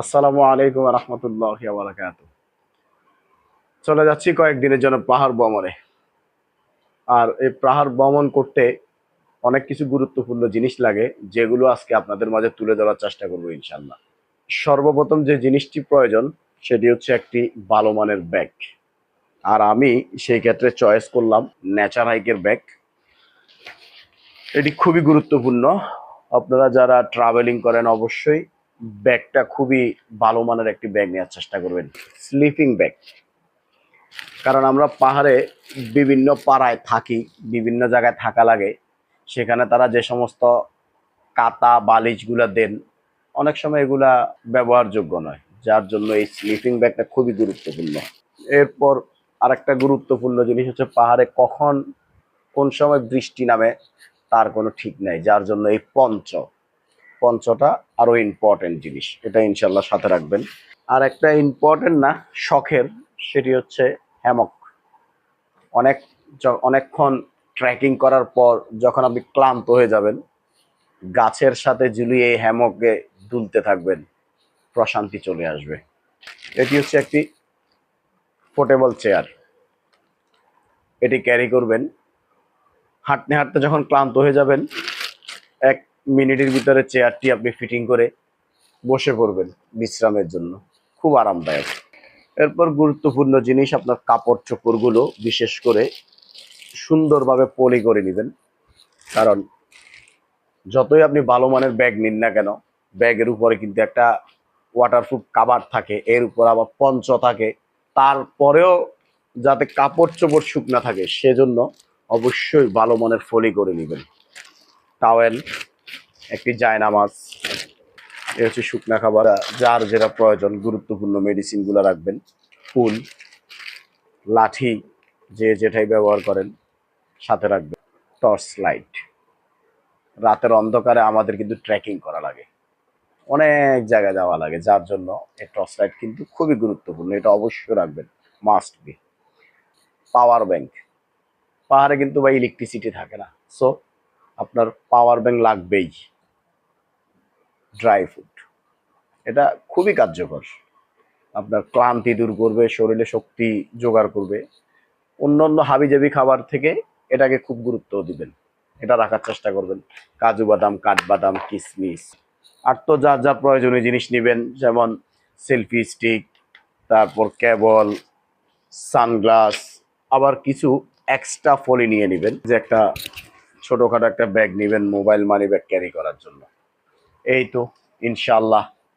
আসসালামু আলাইকুম রহমতুল্লাহ চলে যাচ্ছি কয়েকদিনের জন্য পাহাড় ভ্রমণে। আর এই পাহাড় ভ্রমণ করতে অনেক কিছু গুরুত্বপূর্ণ জিনিস লাগে, যেগুলো আজকে আপনাদের মাঝে তুলে ধরার চেষ্টা করব ইনশাল্লাহ সর্বপ্রথম যে জিনিসটি প্রয়োজন, সেটি হচ্ছে একটি ভালো মানের ব্যাগ। আর আমি সেই ক্ষেত্রে চয়েস করলাম ন্যাচার হাইকের ব্যাগ। এটি খুবই গুরুত্বপূর্ণ। আপনারা যারা ট্রাভেলিং করেন, অবশ্যই ব্যাগটা খুবই ভালো মানের একটি ব্যাগ নেওয়ার চেষ্টা করবেন। স্লিপিং ব্যাগ কারণ আমরা পাহাড়ে বিভিন্ন পাড়ায় থাকি, বিভিন্ন জায়গায় থাকা লাগে। সেখানে তারা যে সমস্ত কাতা, বালিশগুলা দেন, অনেক সময় এগুলা ব্যবহারযোগ্য নয়, যার জন্য এই স্লিপিং ব্যাগটা খুবই গুরুত্বপূর্ণ। এরপর আরেকটা গুরুত্বপূর্ণ জিনিস হচ্ছে পাহাড়ে কখন, কোন সময় বৃষ্টি নামে, তার কোনো ঠিক নাই, যার জন্য এই পঞ্চ। পঞ্চটা আরও ইম্পর্টেন্ট জিনিস। এটা ইনশাল্লাহ সাথে রাখবেন। আর একটা ইম্পর্টেন্ট না, শখের, সেটি হচ্ছে হ্যামক অনেক অনেকক্ষণ ট্রেকিং করার পর যখন আপনি ক্লান্ত হয়ে যাবেন, গাছের সাথে ঝুলিয়ে এই হ্যামকে দুলতে থাকবেন, প্রশান্তি চলে আসবে। এটি হচ্ছে একটি পোর্টেবল চেয়ার এটি ক্যারি করবেন। হাঁটতে হাঁটতে যখন ক্লান্ত হয়ে যাবেন, এক মিনিটের ভিতরে চেয়ারটি আপনি ফিটিং করে বসে পড়বেন বিশ্রামের জন্য। খুব আরামদায়ক। এরপর গুরুত্বপূর্ণ জিনিস, আপনার কাপড় চোপড়গুলো বিশেষ করে সুন্দরভাবে পলি করে নেবেন। কারণ যতই আপনি ভালো মানের ব্যাগ নিন না কেন, ব্যাগের উপরে কিন্তু একটা ওয়াটারপ্রুফ কাভার থাকে, এর উপর আবার পঞ্চ থাকে। তারপরেও যাতে কাপড় চোপড় শুকনা থাকে, সেজন্য অবশ্যই ভালো মানের ফলি করে নেবেন। টাওয়েল একটি জায়নামাজ এ হচ্ছে শুকনা খাবার। যার যেটা প্রয়োজন, গুরুত্বপূর্ণ মেডিসিনগুলো রাখবেন। ফুল, লাঠি, যে যেটাই ব্যবহার করেন, সাথে রাখবেন। Torch light. রাতের অন্ধকারে আমাদের কিন্তু ট্রেকিং করা লাগে। অনেক জায়গায় যাওয়া লাগে, যার জন্য এই টর্চ লাইট কিন্তু খুবই গুরুত্বপূর্ণ। এটা অবশ্যই রাখবেন। মাস্ট বি পাওয়ার ব্যাংক পাহাড়ে কিন্তু বা ইলেকট্রিসিটি থাকে না। সো আপনার পাওয়ার ব্যাংক লাগবেই। Dry food. এটা খুবই কার্যকর। আপনার ক্লান্তি দূর করবে, শরীরে শক্তি জোগাড় করবে। অন্য অন্য হাবিজাবি খাবার থেকে এটাকে খুব গুরুত্ব দিবেন। এটা রাখার চেষ্টা করবেন। কাজু বাদাম, কাঠবাদাম কিশমিশ আর তো যা যা প্রয়োজনীয় জিনিস নেবেন, যেমন সেলফি স্টিক, তারপর কেবল, সানগ্লাস, আবার কিছু এক্সট্রা ফলি নিয়ে নেবেন। যে একটা ছোটোখাটো একটা ব্যাগ নেবেন, মোবাইল মানি ব্যাগ ক্যারি করার জন্য। এই তো ইনশাল্লাহ